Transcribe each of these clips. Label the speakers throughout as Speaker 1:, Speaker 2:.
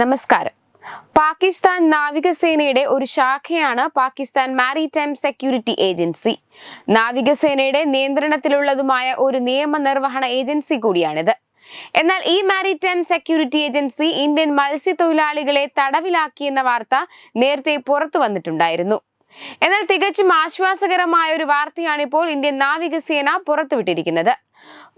Speaker 1: നമസ്കാരം. പാകിസ്ഥാൻ നാവികസേനയുടെ ഒരു ശാഖയാണ് പാകിസ്ഥാൻ മാരിടൈം സെക്യൂരിറ്റി ഏജൻസി. നാവികസേനയുടെ നിയന്ത്രണത്തിലുള്ളതുമായ ഒരു നിയമ നിർവഹണ ഏജൻസി കൂടിയാണിത്. എന്നാൽ ഈ മാരിടൈം സെക്യൂരിറ്റി ഏജൻസി ഇന്ത്യൻ മത്സ്യത്തൊഴിലാളികളെ തടവിലാക്കിയെന്ന വാർത്ത നേരത്തെ പുറത്തു വന്നിട്ടുണ്ടായിരുന്നു. എന്നാൽ തികച്ചും ആശ്വാസകരമായ ഒരു വാർത്തയാണിപ്പോൾ ഇന്ത്യൻ നാവികസേന പുറത്തുവിട്ടിരിക്കുന്നത്.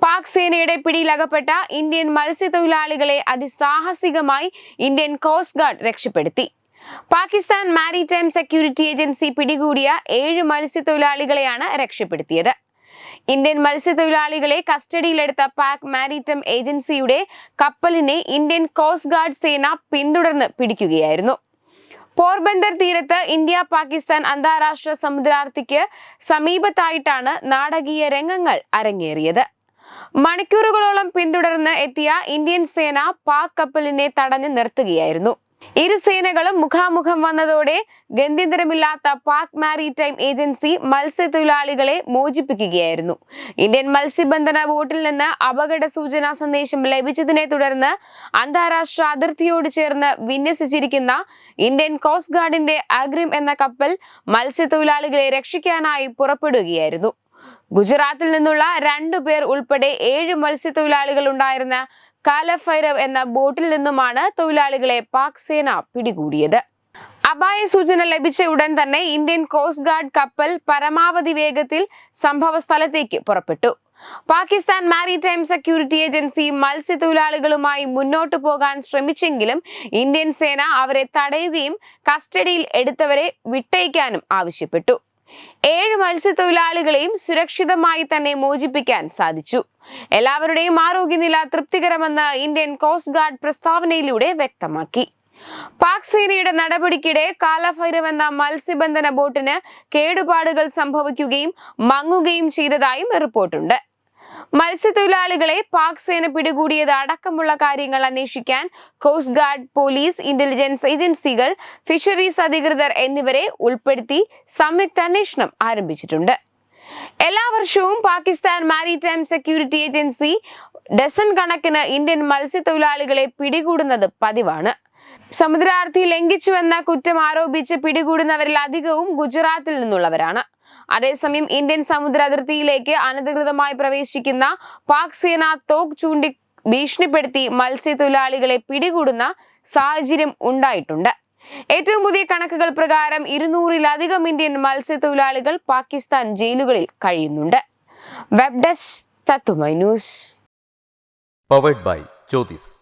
Speaker 1: പാക് സേനയുടെ പിടിയിലകപ്പെട്ട ഇന്ത്യൻ മത്സ്യത്തൊഴിലാളികളെ അതിസാഹസികമായി ഇന്ത്യൻ കോസ്റ്റ് ഗാർഡ് രക്ഷപ്പെടുത്തി. പാകിസ്ഥാൻ മാരിടൈം സെക്യൂരിറ്റി ഏജൻസി പിടികൂടിയ ഏഴ് മത്സ്യത്തൊഴിലാളികളെയാണ് രക്ഷപ്പെടുത്തിയത്. ഇന്ത്യൻ മത്സ്യത്തൊഴിലാളികളെ കസ്റ്റഡിയിലെടുത്ത പാക് മാരിടൈം ഏജൻസിയുടെ കപ്പലിനെ ഇന്ത്യൻ കോസ്റ്റ് ഗാർഡ് സേന പിന്തുടർന്ന് പിടിക്കുകയായിരുന്നു. പോർബന്ദർ തീരത്ത് ഇന്ത്യ പാകിസ്ഥാൻ അന്താരാഷ്ട്ര സമുദ്രാർത്ഥിക്ക് സമീപത്തായിട്ടാണ് നാടകീയ രംഗങ്ങൾ അരങ്ങേറിയത്. മണിക്കൂറുകളോളം പിന്തുടർന്ന് എത്തിയ ഇന്ത്യൻ സേന പാക് കപ്പലിനെ തടഞ്ഞു നിർത്തുകയായിരുന്നു. ഇരു സേനകളും മുഖാമുഖം വന്നതോടെ ഗന്ധ്യന്തരമില്ലാത്ത പാക് മാരിടൈം ഏജൻസി മത്സ്യത്തൊഴിലാളികളെ മോചിപ്പിക്കുകയായിരുന്നു. ഇന്ത്യൻ മത്സ്യബന്ധന ബോട്ടിൽ നിന്ന് അപകട സൂചനാ സന്ദേശം ലഭിച്ചതിനെ തുടർന്ന് അന്താരാഷ്ട്ര അതിർത്തിയോട് ചേർന്ന് വിന്യസിച്ചിരിക്കുന്ന ഇന്ത്യൻ കോസ്റ്റ് ഗാർഡിന്റെ അഗ്രിം എന്ന കപ്പൽ മത്സ്യത്തൊഴിലാളികളെ രക്ഷിക്കാനായി പുറപ്പെടുകയായിരുന്നു. ഗുജറാത്തിൽ നിന്നുള്ള രണ്ടു പേർ ഉൾപ്പെടെ ഏഴ് മത്സ്യത്തൊഴിലാളികൾ ഉണ്ടായിരുന്ന കാലഭൈരവ് എന്ന ബോട്ടിൽ നിന്നുമാണ് തൊഴിലാളികളെ പാക് സേന പിടികൂടിയത്. അപായ സൂചന ലഭിച്ച ഉടൻ തന്നെ ഇന്ത്യൻ കോസ്റ്റ് ഗാർഡ് കപ്പൽ പരമാവധി വേഗത്തിൽ സംഭവ സ്ഥലത്തേക്ക് പുറപ്പെട്ടു. പാകിസ്ഥാൻ മാരിടൈം സെക്യൂരിറ്റി ഏജൻസി മത്സ്യത്തൊഴിലാളികളുമായി മുന്നോട്ടു പോകാൻ ശ്രമിച്ചെങ്കിലും ഇന്ത്യൻ സേന അവരെ തടയുകയും കസ്റ്റഡിയിൽ എടുത്തവരെ വിട്ടയക്കാനും ആവശ്യപ്പെട്ടു. ഏഴ് മത്സ്യത്തൊഴിലാളികളെയും സുരക്ഷിതമായി തന്നെ മോചിപ്പിക്കാൻ സാധിച്ചു. എല്ലാവരുടെയും ആരോഗ്യനില തൃപ്തികരമെന്ന് ഇന്ത്യൻ കോസ്റ്റ് ഗാർഡ് പ്രസ്താവനയിലൂടെ വ്യക്തമാക്കി. പാക് സേനയുടെ നടപടിക്കിടെ കാലഭൈരവ് എന്ന മത്സ്യബന്ധന ബോട്ടിന് കേടുപാടുകൾ സംഭവിക്കുകയും മങ്ങുകയും ചെയ്തതായും റിപ്പോർട്ടുണ്ട്. മത്സ്യത്തൊഴിലാളികളെ പാക് സേന പിടികൂടിയത് അടക്കമുള്ള കാര്യങ്ങൾ അന്വേഷിക്കാൻ കോസ്റ്റ് ഗാർഡ് പോലീസ് ഇന്റലിജൻസ് ഏജൻസികൾ ഫിഷറീസ് അധികൃതർ എന്നിവരെ ഉൾപ്പെടുത്തി സംയുക്ത അന്വേഷണം ആരംഭിച്ചിട്ടുണ്ട്. എല്ലാ വർഷവും Pakistan maritime security agency dozen കണക്കിന് ഇന്ത്യൻ മത്സ്യത്തൊഴിലാളികളെ പിടികൂടുന്നത് പതിവാണ്. സമുദ്രാർത്ഥി ലംഘിച്ചുവെന്ന കുറ്റം ആരോപിച്ച് പിടികൂടുന്നവരിൽ അധികവും ഗുജറാത്തിൽ നിന്നുള്ളവരാണ്. അതേസമയം ഇന്ത്യൻ സമുദ്ര അതിർത്തിയിലേക്ക് അനധികൃതമായി പ്രവേശിക്കുന്ന പാക് സേന തോക്ക് ചൂണ്ടി ഭീഷണിപ്പെടുത്തി മത്സ്യത്തൊഴിലാളികളെ പിടികൂടുന്ന സാഹചര്യം ഉണ്ടായിട്ടുണ്ട്. ഏറ്റവും പുതിയ കണക്കുകൾ പ്രകാരം ഇരുന്നൂറിലധികം ഇന്ത്യൻ മത്സ്യത്തൊഴിലാളികൾ പാകിസ്ഥാൻ ജയിലുകളിൽ കഴിയുന്നുണ്ട്. വെബ് തത്തുമൈ news
Speaker 2: powered by Jyothis